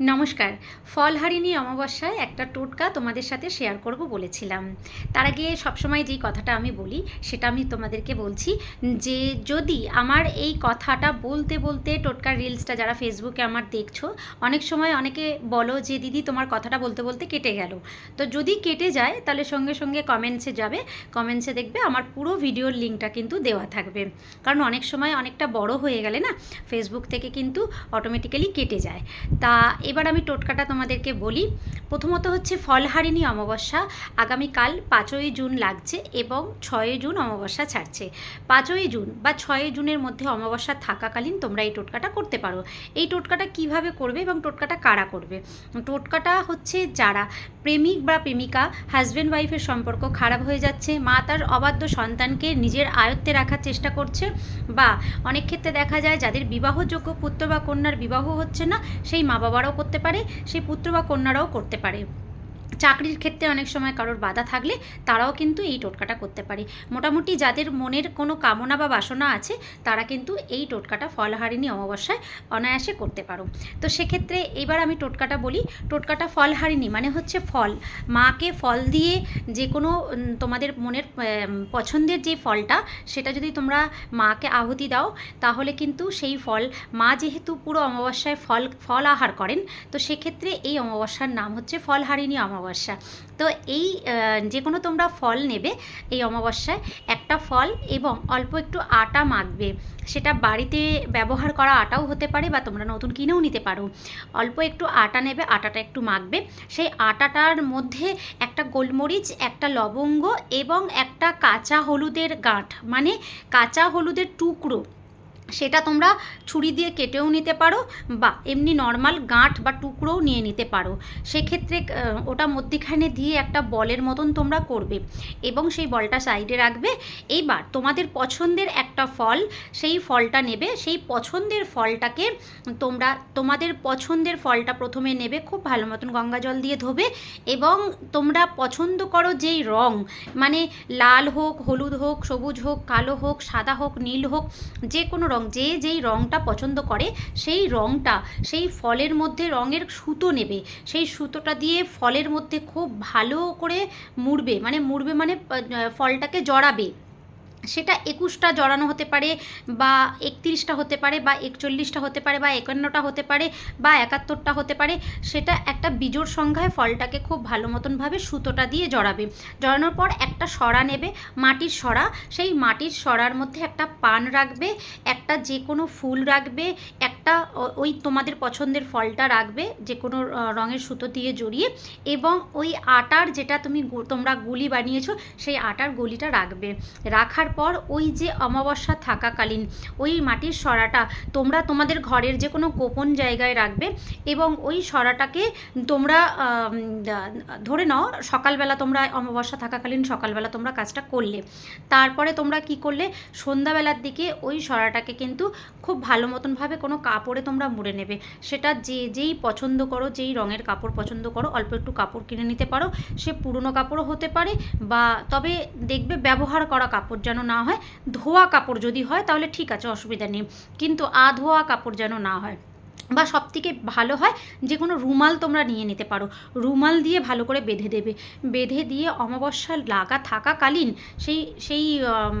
নমস্কার। ফলহারিণী অমাবস্যায় একটা টোটকা তোমাদের সাথে শেয়ার করব বলেছিলাম। তার আগে সবসময় যেই কথাটা আমি বলি, সেটা আমি তোমাদেরকে বলছি যে, যদি আমার এই কথাটা বলতে বলতে টোটকার রিলসটা যারা ফেসবুকে আমার দেখছ, অনেক সময় অনেকে বলো যে, দিদি, তোমার কথাটা বলতে বলতে কেটে গেল। তো যদি কেটে যায়, তাহলে সঙ্গে সঙ্গে কমেন্টসে যাবে। কমেন্টসে দেখবে আমার পুরো ভিডিওর লিঙ্কটা কিন্তু দেওয়া থাকবে। কারণ অনেক সময় অনেকটা বড় হয়ে গেলে না ফেসবুক থেকে কিন্তু অটোমেটিক্যালি কেটে যায়। তা এবার আমি টোটকাটা তোমাদেরকে বলি। প্রথমত হচ্ছে ফলহারিণী অমাবস্যা। আগামীকাল পাঁচই জুন লাগছে এবং ছয়ই জুন অমাবস্যা ছাড়ছে। পাঁচই জুন বা ছয়ই জুনের মধ্যে অমাবস্যা থাকাকালীন তোমরা এই টোটকাটা করতে পারো। এই টোটকাটা কীভাবে করবে এবং টোটকাটা কারা করবে? টোটকাটা হচ্ছে যারা প্রেমিক বা প্রেমিকা হাজব্যান্ড ওয়াইফের সম্পর্ক খারাপ হয়ে যাচ্ছে, মা তার অবাধ্য সন্তানকে নিজের আয়ত্তে রাখার চেষ্টা করছে বা অনেক ক্ষেত্রে দেখা যায় যাদের বিবাহযোগ্য পুত্র বা কন্যার বিবাহ হচ্ছে না, সেই মা বাবারাও করতে পারে সেই পুত্র বা কন্যারাও করতে পারে। চাকরির ক্ষেত্রে অনেক সময় কারোর বাধা থাকলে তারাও কিন্তু এই টোটকাটা করতে পারে। মোটামুটি যাদের মনের কোনো কামনা বা বাসনা আছে, তারা কিন্তু এই টোটকাটা ফলহারিণী অমাবস্যায় অনায়াসে করতে পারো। তো সেক্ষেত্রে এবার আমি টোটকাটা বলি। টোটকাটা ফলহারিণী মানে হচ্ছে ফল। মাকে ফল দিয়ে যে কোনো তোমাদের মনের পছন্দের যে ফলটা, সেটা যদি তোমরা মাকে আহুতি দাও, তাহলে কিন্তু সেই ফল, মা যেহেতু পুরো অমাবস্যায় ফল ফল আহার করেন, তো সেক্ষেত্রে এই অমাবস্যার নাম হচ্ছে ফলহারিণী অমাবস্যা। তো এই যে কোনো তোমরা ফল নেবে এই অমাবস্যায়। একটা ফল এবং অল্প একটু আটা মাখবে। সেটা বাড়িতে ব্যবহার করা আটাও হতে পারে বা তোমরা নতুন কিনেও নিতে পারো। অল্প একটু আটা নেবে, আটাটা একটু মাখবে। সেই আটাটার মধ্যে একটা গোলমরিচ, একটা লবঙ্গ এবং একটা কাঁচা হলুদের গাঁঠ। মানে কাঁচা হলুদের টুকরো। সেটা তোমরা ছুরি দিয়ে কেটেও নিতে পারো বা এমনি নর্মাল গাঁট বা টুকরোও নিয়ে নিতে পারো। সেক্ষেত্রে ওটা মধ্যিখানে দিয়ে একটা বলের মতন তোমরা করবে এবং সেই বলটা সাইডে রাখবে। এইবার তোমাদের পছন্দের একটা ফল, সেই ফলটা নেবে। সেই পছন্দের ফলটাকে তোমরা, তোমাদের পছন্দের ফলটা প্রথমে নেবে খুব ভালো মতন গঙ্গা জল দিয়ে ধোবে এবং তোমরা পছন্দ করো যেই রং মানে লাল হোক, হলুদ হোক, সবুজ হোক, কালো হোক, সাদা হোক, নীল হোক যে কোনো রং যে যেই রংটা পছন্দ করে, সেই রংটা, সেই ফলের মধ্যে রঙের সুতো নেবে। সেই সুতোটা দিয়ে ফলের মধ্যে খুব ভালো করে মুড়বে মানে মুড়বে মানে ফলটাকে জড়াবে। সেটা একুশটা জড়ানো হতে পারে বা একত্রিশটা হতে পারে বা একচল্লিশটা হতে পারে বা একান্নটা হতে পারে বা একাত্তরটা হতে পারে, সেটা একটা বিজোড় সংখ্যায় ফলটাকে খুব ভালো মতনভাবে সুতোটা দিয়ে জড়াবে। জড়ানোর পর একটা সরা নেবে, মাটির সরা। সেই মাটির সরার মধ্যে একটা পান রাখবে, একটা যে কোনো ফুল রাখবে, একটা ওই তোমাদের পছন্দের ফলটা রাখবে যে কোনো রঙের সুতো দিয়ে জড়িয়ে এবং ওই আটার যেটা তুমি তোমরা গুলি বানিয়েছো, সেই আটার গুলিটা রাখবে। রাখার পর ওই যে অমাবস্যা থাকাকালীন ওই মাটির সরাটা তোমরা তোমাদের ঘরের যে কোনো গোপন জায়গায় রাখবে এবং ওই সরাটাকে তোমরা ধরে নাও সকালবেলা তোমরা অমাবস্যা থাকাকালীন সকালবেলা তোমরা কাজটা করলে। তারপরে তোমরা কি করলে? সন্ধ্যাবেলার দিকে ওই সরাটাকে কিন্তু খুব ভালো মতনভাবে কোনো কাপড়ে তোমরা মুড়ে নেবে। সেটা যে, যেই পছন্দ করো, যেই রঙের কাপড় পছন্দ করো, অল্প একটু কাপড় কিনে নিতে পারো। সে পুরনো কাপড়ও হতে পারে বা তবে দেখবে ব্যবহার করা কাপড় যেন না হয়, ধোয়া কাপড় যদি হয় তাহলে ঠিক আছে, অসুবিধা নেই। কিন্তু আধোয়া কাপড় যেন না হয়। বা সবথেকে ভালো হয় যে কোনো রুমাল তোমরা নিয়ে নিতে পারো। রুমাল দিয়ে ভালো করে বেঁধে দেবে। বেঁধে দিয়ে অমাবস্যা লাগা থাকাকালীন সেই সেই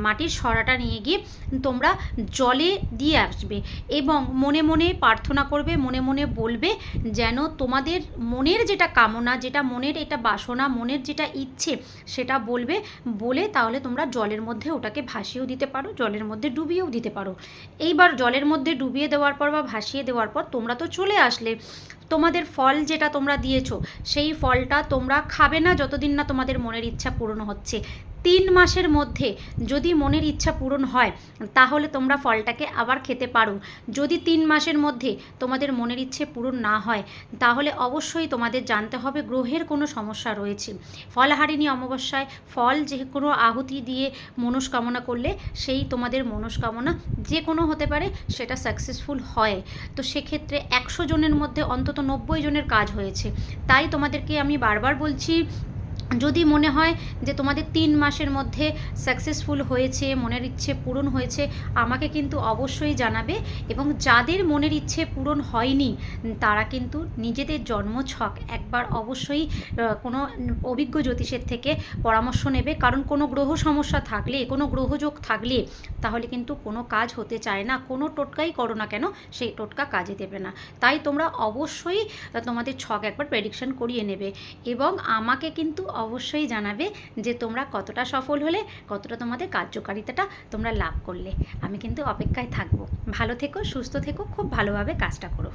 মাটির সরাটা নিয়ে গিয়ে তোমরা জলে দিয়ে আসবে এবং মনে মনে প্রার্থনা করবে, মনে মনে বলবে যেন তোমাদের মনের যেটা কামনা, যেটা মনের এটা বাসনা, মনের যেটা ইচ্ছে সেটা বলবে, বলে তাহলে তোমরা জলের মধ্যে ওটাকে ভাসিয়েও দিতে পারো, জলের মধ্যে ডুবিয়েও দিতে পারো। এইবার জলের মধ্যে ডুবিয়ে দেওয়ার পর বা ভাসিয়ে দেওয়ার পর তোমরা তো চলে আসলে। তোমাদের ফল যেটা তোমরা দিয়েছ, সেই ফলটা তোমরা খাবে না যতদিন না তোমাদের মনের ইচ্ছা পূরণ হচ্ছে। তিন মাসের মধ্যে যদি মনের ইচ্ছা পূরণ হয়, তাহলে তোমরা ফলটাকে আবার খেতে পারো। যদি তিন মাসের মধ্যে তোমাদের মনের ইচ্ছে পূরণ না হয়, তাহলে অবশ্যই তোমাদের জানতে হবে গ্রহের কোনো সমস্যা রয়েছে। ফলহারিণী অমাবস্যায় ফল যে কোনো আহুতি দিয়ে মনস্কামনা করলে সেই তোমাদের মনস্কামনা যে কোনো হতে পারে সেটা সাকসেসফুল হয়। তো সেক্ষেত্রে একশো জনের মধ্যে অন্তত নব্বই জনের কাজ হয়েছে। তাই তোমাদেরকে আমি বারবার বলছি যদি মনে হয় যে তোমাদের তিন মাসের মধ্যে সাকসেসফুল হয়েছে, মনের ইচ্ছে পূরণ হয়েছে, আমাকে কিন্তু অবশ্যই জানাবে এবং যাদের মনের ইচ্ছে পূরণ হয়নি, তারা কিন্তু নিজেদের জন্মছক একবার অবশ্যই কোনো অভিজ্ঞ জ্যোতিষের থেকে পরামর্শ নেবে। কারণ কোনো গ্রহ সমস্যা থাকলে, কোনো গ্রহযোগ থাকলে, তাহলে কিন্তু কোনো কাজ হতে চায় না। কোনো টোটকাই করো না কেন, সেই টোটকা কাজে দেবে না। তাই তোমরা অবশ্যই তোমাদের ছক একবার প্রেডিকশন করিয়ে নেবে। এবং আমাকে কিন্তু অবশ্যই জানাবে যে তোমরা কতটা সফল হলে, কতটা তোমাদের কার্যকারিতাটা তোমরা লাভ করলে। আমি কিন্তু অপেক্ষায় থাকব। ভালো থেকো, সুস্থ থেকো, খুব ভালোভাবে কাজটা করো।